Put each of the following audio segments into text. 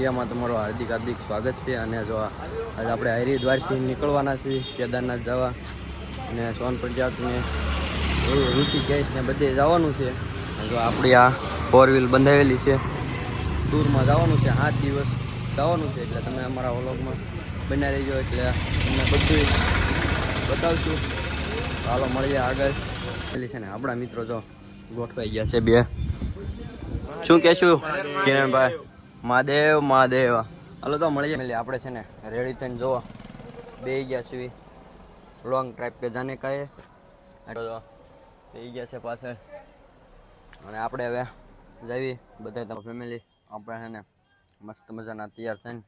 વિડીયોમાં તમારું હાર્દિક હાર્દિક સ્વાગત છે. અને જો આજે આપણે હરિદ્વારથી નીકળવાના છીએ, કેદારનાથ જવા. અને સોન પ્રજાતને ઋષિકેશ ને બધે જવાનું છે. જો આપણી આ ફોર વ્હીલ બંધાવેલી છે. ટૂરમાં જવાનું છે સાત દિવસ જવાનું છે. એટલે તમે અમારા વ્લોગમાં બના રહીજો. એટલે તમને બધું બતાવશું. ચાલો મળીએ આગળ. પેલી છે ને, આપણા મિત્રો જો ગોઠવાઈ ગયા છે બે. શું કહેશું, કિરણભાઈ? મહાદેવ મહાદેવ. હાલો તો મળીએ. એટલે આપણે છે ને રેડી થઈને જોવા. બે ગયા છીએ. લોંગ ટ્રાઈપ કે જાને કહે બે ગયા છે પાછળ. અને આપણે હવે જઈએ બધા તમારા ફેમિલી આપણે છે ને મસ્ત મજાના તૈયાર થઈને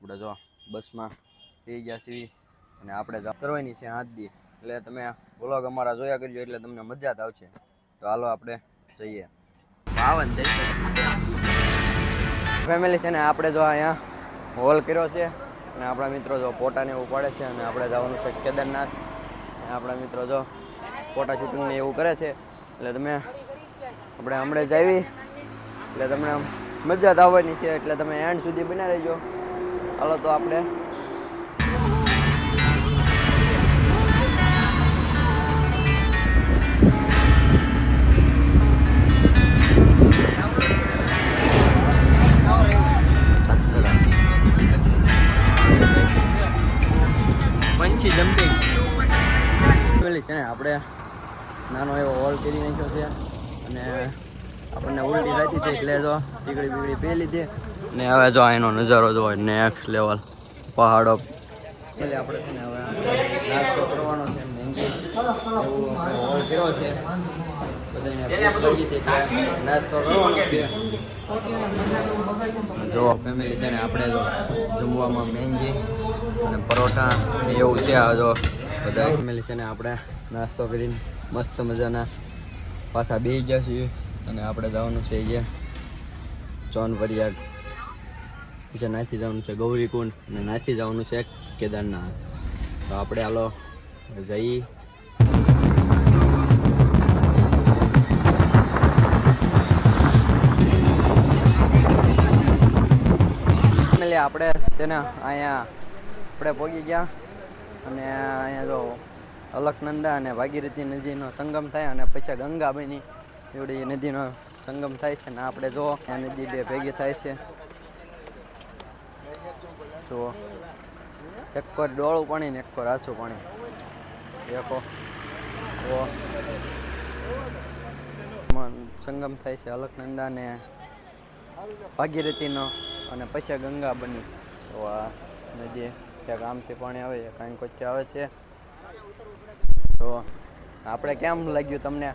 આપણે જો બસમાં બે ગયા છીએ. અને આપણે કરવાની છે હાથ દી. એટલે તમે બ્લોગ અમારા જોયા કરજો એટલે તમને મજા જ આવશે. તો હાલો આપણે જઈએ. પાવન ફેમિલી છે ને, આપણે જો અહીંયા હોલ કર્યો છે અને આપણા મિત્રો જો પોટાને એવું પડે છે અને આપણે જવાનું છે કેદારનાથ. અને આપણા મિત્રો જો ફોટા શૂટિંગ એવું કરે છે. એટલે તમે આપણે હમણાં જ આવી. એટલે તમને મજા જ આવવાની છે. એટલે તમે એન્ડ સુધી બના રહેજો. હાલો તો આપણે ટીકડી બીકડી પી લીધી ને હવે જો એનો નજારો જો નેક્સ્ટ લેવલ પહાડો. એટલે આપણે છે ને હવે નાસ્તો કરવાનો છે હોલ છે. નાસ્તો છે. જો ફેમિલી છે ને આપણે જો જમવામાં મેંગી અને પરોઠા એવું છે જો. બધા ફેમિલી છે ને આપણે નાસ્તો કરીને મસ્ત મજાના પાછા બેસી ગયા છીએ અને આપણે જવાનું છે જે ચોનવરિયાદ પછી નાથી જવાનું છે ગૌરીકુંડ અને નાથી જવાનું છે કેદારનાથ. તો આપણે હાલો જઈ. આપણે છે ને અહીંયા આપણે પહોંચી ગયા અને અહીંયા જો અલકનંદા અને ભાગીરથી નદીનો સંગમ થાય અને પછી ગંગા બની એવડી નદીનો સંગમ થાય છે ને આપણે જો નદી બે ભેગી થાય છે. જો એક વાર ડોળું પાણી ને એક પર આછું પાણી. દેખો. સંગમ થાય છે અલકનંદા ને ભાગીરથીનો અને પછી ગંગા બની. તો આ નદી ક્યાંક આમથી પાણી આવે છે કાંઈ કોચથી આવે છે. તો આપણે કેમ લાગ્યું તમને?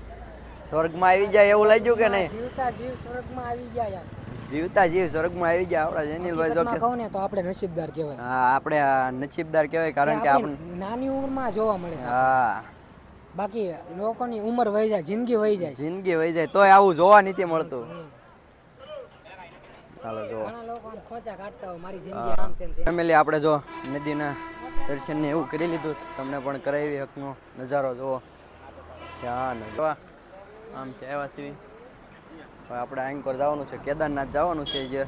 સ્વર્ગમાં આવી જાય એવું લાગ્યું કે નહીં? જીવતા જીવ સ્વર્ગમાં આવી ગયા યાર. જીવતા જીવ સ્વર્ગમાં આવી ગયા આપણા જેનિલભાઈ જો કહું ને તો આપણે નસીબદાર કહેવાય. હા આપણે નસીબદાર કહેવાય કારણ કે આપણે નાની ઉંમરમાં જોવા મળે છે હા. બાકી લોકોની ઉંમર વહી જાય જિંદગી વહી જાય. જિંદગી વહી જાય તોય આવું જોવા નથી મળતું. હાલો જો. ઘણા લોકો આમ ખોચા કાઢતા હોય મારી જિંદગી આમ છે ફેમિલી આપણે જો નદીના દર્શન ને એવું કરી લીધું તમને પણ કરાવી હકનો નજારો જુઓ ધ્યાન જોવા. આમ છે, આવ્યા છીએ. હવે આપણે આંકોર જવાનું છે, કેદારનાથ જવાનું છે જે.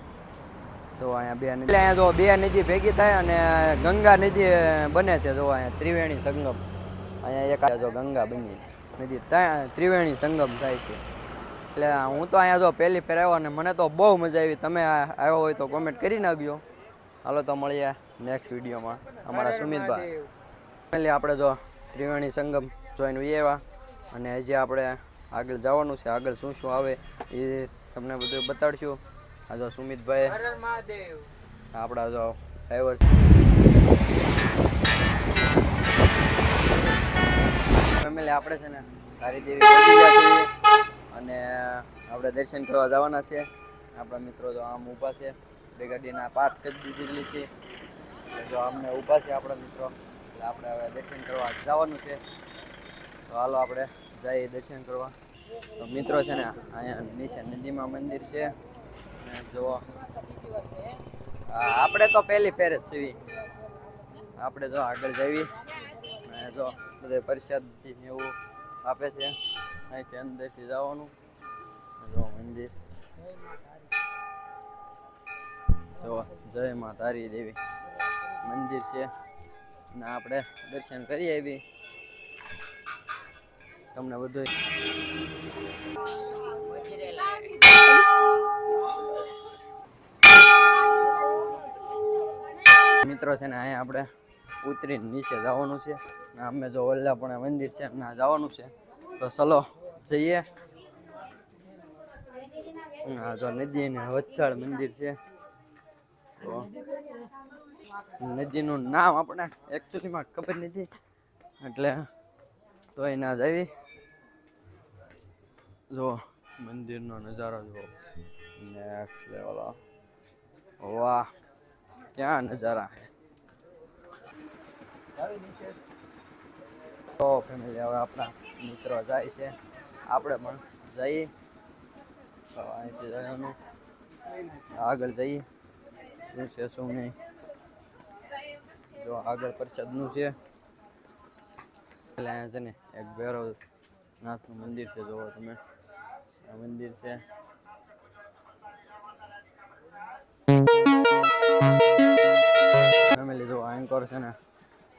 જો અહીંયા બે નદી અહીંયા જો બે નદી ભેગી થાય અને ગંગા નદી બને છે, જો અહીંયા ત્રિવેણી સંગમ. અહીંયા એક જો ગંગા બની. નદી ત્યાં ત્રિવેણી સંગમ થાય છે. એટલે હું તો અહીંયા જો પહેલી ફેર આવ્યો અને મને તો બહુ મજા આવી. તમે આવ્યો હોય તો કોમેન્ટ કરી નાખજો. હાલો તો મળીએ નેક્સ્ટ વિડીયોમાં અમારા સુમિતભાઈ. પહેલી આપણે જો ત્રિવેણી સંગમ જોઈને એવા અને હજી આપણે આગળ જવાનું છે, આગળ શું શું આવે એ તમને બધું બતાડશું. આ જો સુમિતભાઈ, આપણા જો ડ્રાઈવર ફેમિલી આપણે છે ને સારી દેવી અને આપણે દર્શન કરવા જવાના છે. આપણા મિત્રો જો આમ ઊભા છે ગાડીના પાર્ક કરી દીધેલી છે જો અમને ઊભા છે આપણા મિત્રો, એટલે આપણે હવે દર્શન કરવા જવાનું છે. તો હાલો આપણે જઈએ દર્શન કરવા. તો મિત્રો છે ને, અહીંયા નીચે નદીમાં મંદિર છે. જુઓ. આપણે તો પહેલી ફેર જ જીવી. આપણે જો આગળ જવી. જો બધે પ્રસાદ એવું આપે છે. અહીંથી અંદરથી જવાનું. જો મંદિર. જો, જય મા તારી દેવી. મંદિર છે. ને આપણે દર્શન કરી આવી. તમને બધું મિત્રો છે ને, અહીંયા આપણે ઉતરીને નીચે જવાનું છે. અમે જો વલ્લાપણા મંદિર છે ના જવાનું છે. તો ચલો, જઈએ. આ જો નદી ને વચ્ચાળ મંદિર છે. નદીનું નામ આપણે એકચ્યુઅલીમાં ખબર નથી. એટલે તો એ ના જાવી. જો, મંદિરનો નજારો જુઓ. નેક્સ્ટ લેવલ વાહ, ક્યાં નજારા હે? તો ફેમિલી હવે આપણા મિત્રો જાય છે. આપણે પણ જઈએ. આગળ જઈએ. શું છે, શું નહીં? જો, આગળ પરિષદનું છે. એટલે અહીંયા છે ને એક ભૈરવનાથનું મંદિર છે જોવો તમે. મંદિર છે. ફેમિલી જો એન્કોર છે ને,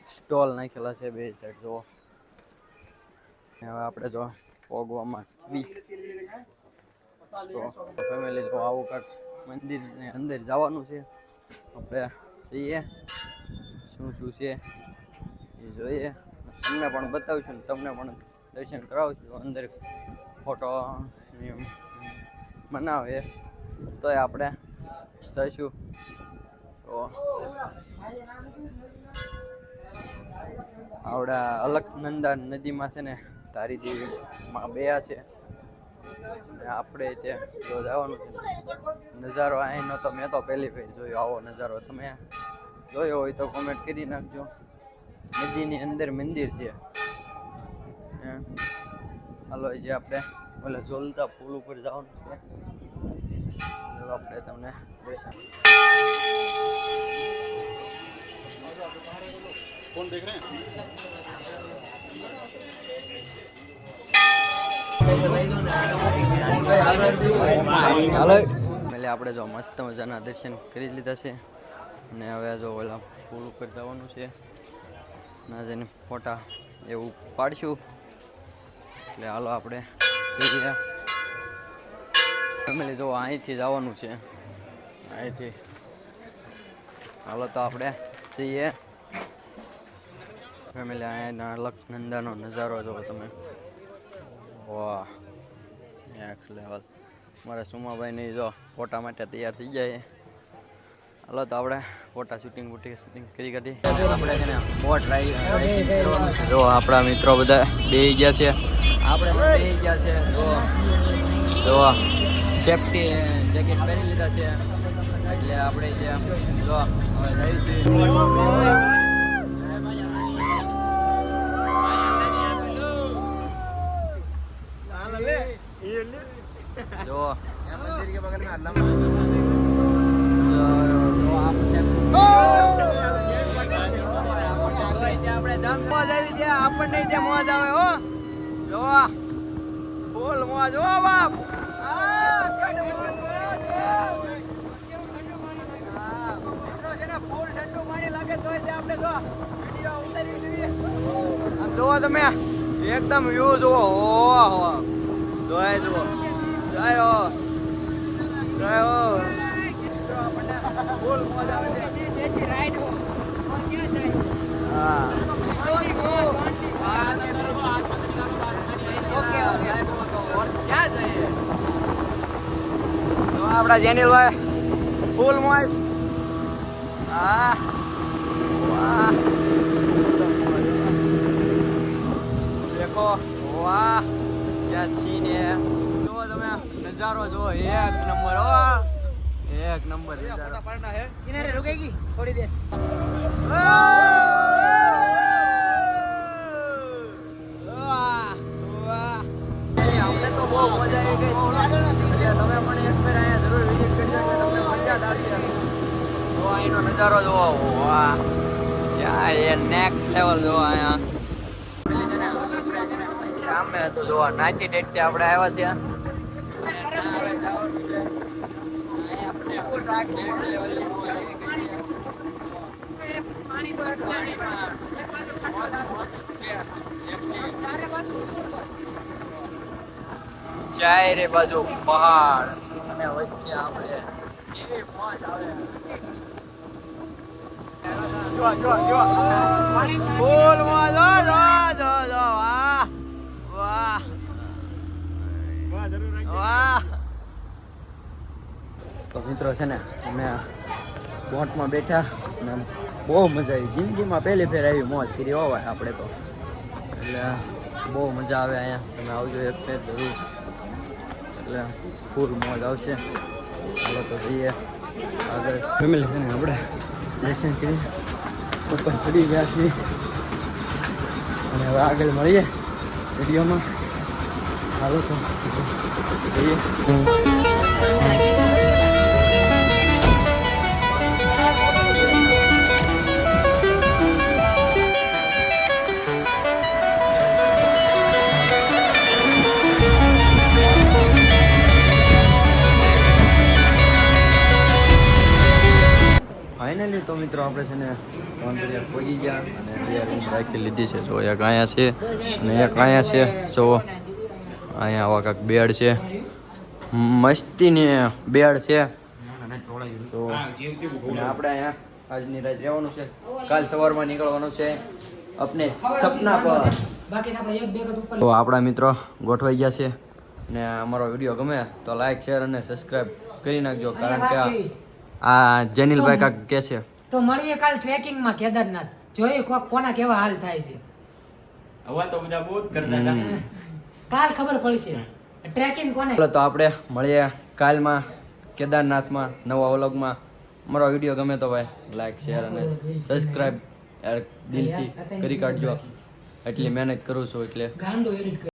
સ્ટોલ નાખેલા છે બે સાઈડ જો હવે આપણે જો પોગવામાં તો ફેમિલી જો આવું કાંક મંદિરની અંદર જવાનું છે. આપણે જઈએ. શું શું છે? એ જોઈએ. તમને પણ બતાવશું તમને પણ દર્શન કરાવશું અંદર ફોટો બનાવે તોય આપણે જઈશું. તો આવડા અલકનંદા નદીમાં છે ને તારી દેવીમાં બેયા છે. આપણે ત્યાં જવાનું છે. નજારો અહીંનો તો મેં તો પહેલી ફેર જોયો આવો નજારો. તમે જોયો હોય તો કોમેન્ટ કરી નાખજો. નદીની અંદર મંદિર છે. હાલો જે આપણે ઓલા જોલતા પુલ ઉપર જવાનું છે આપણે તમને આપણે જો મસ્ત મજાના દર્શન કરી લીધા છે. અને હવે જો ઓલા પુલ ઉપર જવાનું છે. ના જઈને ફોટા એવું પાડશું. એટલે હાલો આપણે જઈએ. ફેમિલી જો અહીંથી જવાનું છે. અહીંથી. હાલો તો આપણે જઈએ. ફેમિલી અહીંના અલકનંદાનો નજારો જુઓ તમે. વાહ. નેક્સ્ટ લેવલ મારા સુમાભાઈ ની જો ફોટા માટે તૈયાર થઈ જાય હાલો તો આપણે ફોટા શૂટિંગ બુટિંગ શૂટિંગ કરી કાઢી આપણે છે ને બોટ રાઈડ જો આપણા મિત્રો બધા બે ગયા છે. આપણે પણ ગયા છે. જો તો સેફટી જેકેટ પહેરી લીધા છે. એટલે આપણે જે જો હવે મોજ ઓ બાપ. જોવો તમે, એકદમ વ્યૂ જુઓ. ઓહો જોય જુઓ. જય હો. જય હો. ફૂલ મોજ આવે છે ક્યાં જઈએ તો આપણા જેનિલભાઈ ફૂલ મોજ. હા દેખો. વાહ. ક્યાં સીન હે જુઓ તમે નજારો જો એક નંબર હો. એક નંબર નજારો. કિનારે રોકેગી થોડી દેર. અમને તો બહુ મજા આવી ગઈ. તમે પણ એક ફેર અહીંનો નજારો જોવો નેક્સ્ટ લેવલ જોવો જોવા નાચી ટેટથી આપણે આવ્યા ત્યાં ચારે બાજુ પહાડ અને વચ્ચે આપણે કેવી મોજ આવે તો મિત્રો છે ને, અમે બોટમાં બેઠા અને બહુ મજા આવી. જિંદગીમાં પહેલી ફેર આવી મોજ ફીરી હોવાય આપણે તો. એટલે બહુ મજા આવે અહીંયા. તમે આવજો એક ફેર જરૂર. એટલે ફૂલ મોજ આવશે. ચાલો તો જઈએ. આગળ ફેમિલી છે આપણે. દર્શન કરી. ઉપર ગયા છીએ. અને હવે આગળ મળીએ વિડીયોમાં. ચાલો તો જઈએ. રાખી લીધી છે. જો એક અહીંયા છે અને એક અહીંયા છે. જો અહીંયા આવા કાંક બેડ છે. મસ્તીની બેડ છે. આપણે અહીંયા આજની રાત રહેવાનું છે. કાલ સવારમાં નીકળવાનું છે અપને સપના પર. આપણે તો આપણા મિત્રો ગોઠવાઈ ગયા છે. ને અમારો વીડિયો ગમે તો લાઈક શેર અને સબસ્ક્રાઈબ કરી નાખજો. કારણ કે આ જેનિલભાઈ કાક કે છે. તો મળીએ કાલ ટ્રેકિંગમાં કેદારનાથ. જોઈએ કોક કોના કેવા હાલ થાય છે. હવા તો બધા બહુ જ કરતા હતા. કાલ ખબર પડશે. ટ્રેકિંગ કોને? તો આપણે મળીએ કાલમાં કેદારનાથમાં નવા વ્લોગમાં. મારો વીડિયો ગમે તો ભાઈ લાઈક શેર અને સબસ્ક્રાઇબ દિલથી કરી કાઢજો. એટલી મહેનત કરું છું એટલે.